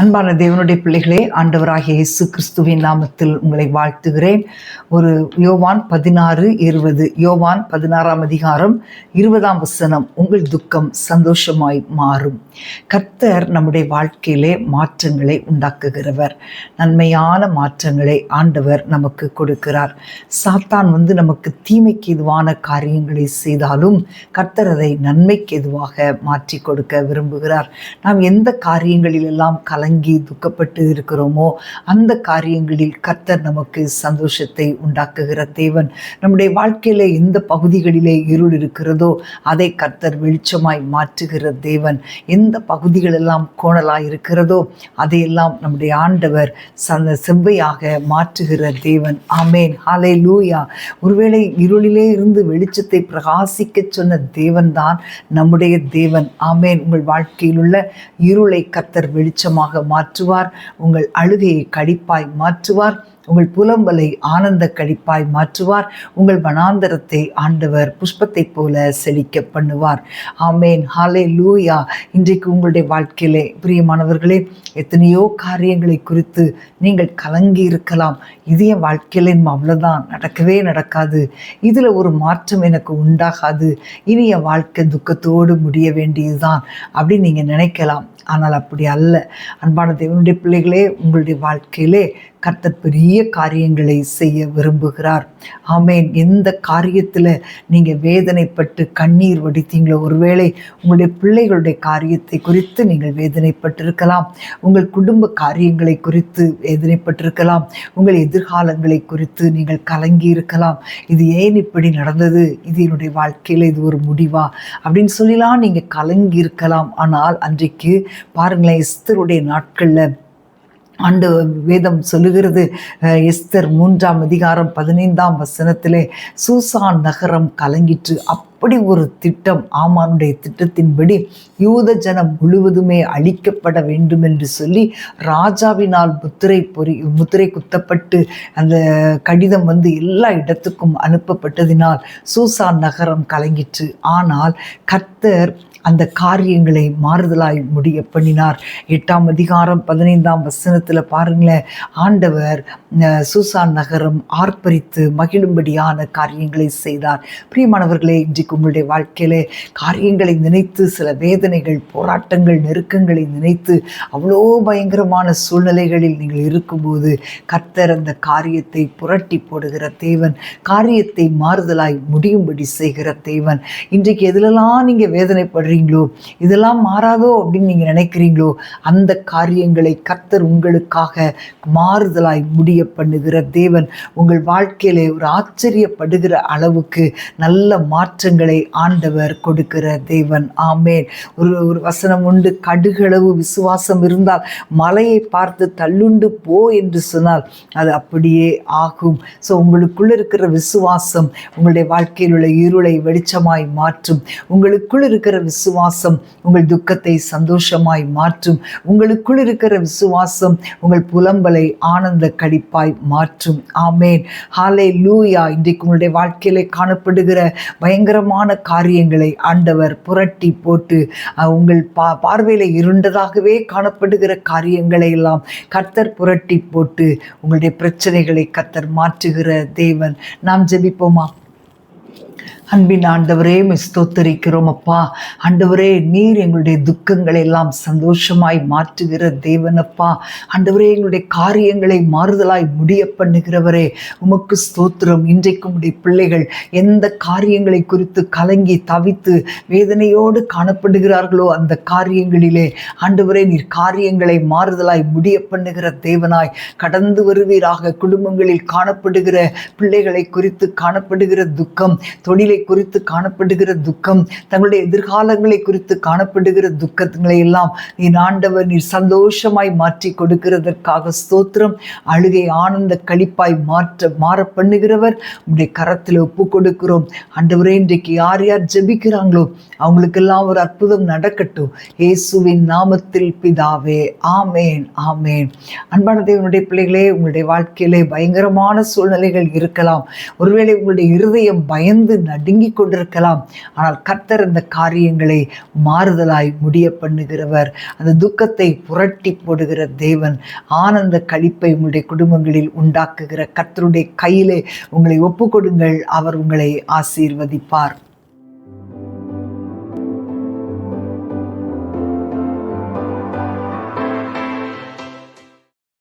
அன்பான தேவனுடைய பிள்ளைகளே ஆண்டவராகிய இயேசு கிறிஸ்துவின் நாமத்தில் உங்களை வாழ்த்துகிறேன். ஒரு யோவான் பதினாறு இருபது யோவான் பதினாறாம் அதிகாரம் இருபதாம் வசனம் உங்கள் துக்கம் சந்தோஷமாய் மாறும். கர்த்தர் நம்முடைய வாழ்க்கையிலே மாற்றங்களை உண்டாக்குகிறவர். நன்மையான மாற்றங்களை ஆண்டவர் நமக்கு கொடுக்கிறார். சாத்தான் வந்து நமக்கு தீமைக்கு எதுவான காரியங்களை செய்தாலும் கர்த்தர் அதை நன்மைக்கு எதுவாக மாற்றி கொடுக்க விரும்புகிறார். நாம் எந்த காரியங்களிலெல்லாம் கலங்கி துக்கப்பட்டு இருக்கிறோமோ அந்த காரியங்களில் கர்த்தர் நமக்கு சந்தோஷத்தை உண்டாக்குகிற தேவன். நம்முடைய வாழ்க்கையில எந்த பகுதிகளிலே இருள் இருக்கிறதோ அதை கர்த்தர் வெளிச்சமாய் மாற்றுகிற தேவன். எந்த பகுதிகளெல்லாம் கோணலாய் இருக்கிறதோ அதையெல்லாம் நம்முடைய ஆண்டவர் சந்த செவ்வையாக மாற்றுகிற தேவன். ஆமேன். ஹாலே லூயா ஒருவேளை இருளிலே இருந்து வெளிச்சத்தை பிரகாசிக்க சொன்ன தேவன்தான் நம்முடைய தேவன். ஆமேன். உங்கள் வாழ்க்கையில் உள்ள இருளை கத்தர் வெளிச்சமாக மாற்றுவார். உங்கள் அழுகையை கழிப்பாய் மாற்றுவார். உங்கள் புலம்பலை ஆனந்த கழிப்பாய் மாற்றுவார். உங்கள் வனாந்தரத்தை ஆண்டவர் புஷ்பத்தைப் போல செழிக்க பண்ணுவார். ஆமேன். ஹாலே லூயா இன்றைக்கு உங்களுடைய வாழ்க்கையிலே பிரியமானவர்களே எத்தனையோ காரியங்களை குறித்து நீங்கள் கலங்கி இருக்கலாம். இது என் வாழ்க்கையில் நம்ம அவ்வளோதான் நடக்கவே நடக்காது. இதில் ஒரு மாற்றம் எனக்கு உண்டாகாது. இனி என் வாழ்க்கை துக்கத்தோடு முடிய வேண்டியதுதான். அப்படின்னு நீங்கள் நினைக்கலாம். ஆனால் அப்படி அல்ல. அன்பான தேவனுடைய பிள்ளைகளே உங்களுடைய வாழ்க்கையிலே கர்த்தர் பெரிய காரியங்களை செய்ய விரும்புகிறார். ஆமேன். எந்த காரியத்தில் நீங்கள் வேதனைப்பட்டு கண்ணீர் வடித்தீங்களோ ஒருவேளை உங்களுடைய பிள்ளைகளுடைய காரியத்தை குறித்து நீங்கள் வேதனைப்பட்டிருக்கலாம். உங்கள் குடும்ப காரியங்களை குறித்து வேதனைப்பட்டிருக்கலாம். உங்கள் எதிர்காலங்களை குறித்து நீங்கள் கலங்கி இருக்கலாம் இது ஏன் இப்படி நடந்தது? இது என்னுடைய வாழ்க்கையில் இது ஒரு முடிவா? அப்படின்னு சொல்லிலாம் நீங்கள் கலங்கி இருக்கலாம் ஆனால் அன்றைக்கு பாருங்களேன் எஸ்தருடைய நாட்களில் ஆண்டு வேதம் சொல்லுகிறது அஹ், எஸ்தர் மூன்றாம் அதிகாரம் பதினைந்தாம் வசனத்திலே சூசான் நகரம் கலங்கிற்று. அப் அப்படி ஒரு திட்டம் ஆமானுடைய திட்டத்தின்படி யூத ஜனம் முழுவதுமே அழிக்கப்பட வேண்டும் என்று சொல்லி ராஜாவினால் முத்திரை பொறி முத்திரை குத்தப்பட்டு அந்த கடிதம் வந்து எல்லா இடத்துக்கும் அனுப்பப்பட்டதினால் சூசான் நகரம் கலங்கிற்று. ஆனால் கர்த்தர் அந்த காரியங்களை மாறுதலாய் முடிய பண்ணினார். எட்டாம் அதிகாரம் பதினைந்தாம் வசனத்தில் பாருங்களேன் ஆண்டவர் சூசான் நகரம் ஆர்ப்பரித்து மகிழும்படியான காரியங்களை செய்தார். பிரியமானவர்களே இன்றைக்கு உங்களுடைய வாழ்க்கையிலே காரியங்களை நினைத்து சில வேதனைகள் போராட்டங்கள் நெருக்கங்களை நினைத்து அவ்வளோ பயங்கரமான சூழ்நிலைகளில் நீங்கள் இருக்கும்போது கர்த்தர் அந்த காரியத்தை புரட்டி போடுகிற தேவன் காரியத்தை மாறுதலாய் முடியும்படி செய்கிற தேவன். இன்றைக்கு எதிலெல்லாம் நீங்கள் வேதனைப்படுறீங்களோ இதெல்லாம் மாறாதோ அப்படின்னு நீங்கள் நினைக்கிறீங்களோ அந்த காரியங்களை கர்த்தர் உங்களுக்காக மாறுதலாய் முடிய பண்ணுகிற தேவன் உங்கள் வாழ்க்கையிலே ஒரு ஆச்சரியப்படுகிற அளவுக்கு நல்ல மாற்றங்களை ஆண்டவர் கொடுக்கிற தேவன். ஆமேன். ஒரு ஒரு வசனம் உண்டு. கடுகளவு விசுவாசம் இருந்தால் மலையை பார்த்து தள்ளுண்டு போ என்று சொன்னால் அது அப்படியே ஆகும். ஸோ உங்களுக்குள்ள இருக்கிற விசுவாசம் உங்களுடைய வாழ்க்கையில் உள்ள இருளை வெளிச்சமாய் மாற்றும். உங்களுக்குள் இருக்கிற விசுவாசம் உங்கள் துக்கத்தை சந்தோஷமாய் மாற்றும். உங்களுக்குள் இருக்கிற விசுவாசம் உங்கள் புலம்பலை ஆனந்த கடி கடிப்பாய் மாற்றும். ஆமேன். ஹாலே லூயா இன்றைக்கு உங்களுடைய வாழ்க்கையிலே காணப்படுகிற பயங்கரமான காரியங்களை ஆண்டவர் புரட்டி போட்டு உங்கள் பா பார்வையில் இருண்டதாகவே காணப்படுகிற காரியங்களை எல்லாம் கர்த்தர் புரட்டி போட்டு உங்களுடைய பிரச்சனைகளை கர்த்தர் மாற்றுகிற தேவன். நாம் ஜெபிப்போமா? அன்பின் ஆண்டவரே ஸ்தோத்தரிக்கிறோம் அப்பா. ஆண்டவரே நீர் எங்களுடைய துக்கங்களை எல்லாம் சந்தோஷமாய் மாற்றுகிற தேவனப்பா ஆண்டவரே எங்களுடைய காரியங்களை மாறுதலாய் முடிய பண்ணுகிறவரே உமக்கு ஸ்தோத்திரம். இன்றைக்கு உடைய பிள்ளைகள் எந்த காரியங்களை குறித்து கலங்கி தவித்து வேதனையோடு காணப்படுகிறார்களோ அந்த காரியங்களிலே ஆண்டவரே நீர் காரியங்களை மாறுதலாய் முடிய பண்ணுகிற தேவனாய் கடந்து வருவீராக. குடும்பங்களில் காணப்படுகிற பிள்ளைகளை குறித்து காணப்படுகிற துக்கம் தொழிலை குறித்து காணப்படுகிற துக்கம் தங்களுடைய எதிர்காலங்களை குறித்து காணப்படுகிற துக்கங்களை எல்லாம் நீ ஆண்டவர் நீர் சந்தோஷமாய் மாற்றி கொடுக்கிறதற்காக ஸ்தோத்திரம். அழுகை ஆனந்த கழிப்பாய் மாற்ற மாற பண்ணுகிறவர் உடைய கரத்தில் ஒப்பு கொடுக்கிறோம். ஆண்டவரே இன்றைக்கு யார் யார் ஜெபிக்கிறாங்களோ அவங்களுக்கெல்லாம் ஒரு அற்புதம் நடக்கட்டும். இயேசுவின் நாமத்தில் பிதாவே ஆமேன் ஆமேன். அன்பான தேவனுடைய பிள்ளைகளே உங்களுடைய வாழ்க்கையிலே பயங்கரமான சூழ்நிலைகள் இருக்கலாம். ஒருவேளை உங்களுடைய இருதயம் பயந்து நடு நடுங்கிக் கொண்டிருக்கலாம் ஆனால் கர்த்தர் அந்த காரியங்களை மாறுதலாய் முடிய பண்ணுகிறவர் அந்த துக்கத்தை புரட்டி போடுகிற தேவன் ஆனந்த கழிப்பை உங்களுடைய குடும்பங்களில் உண்டாக்குகிற கர்த்தருடைய கையிலே உங்களை ஒப்புக்கொடுங்கள். அவர் உங்களை ஆசீர்வதிப்பார்.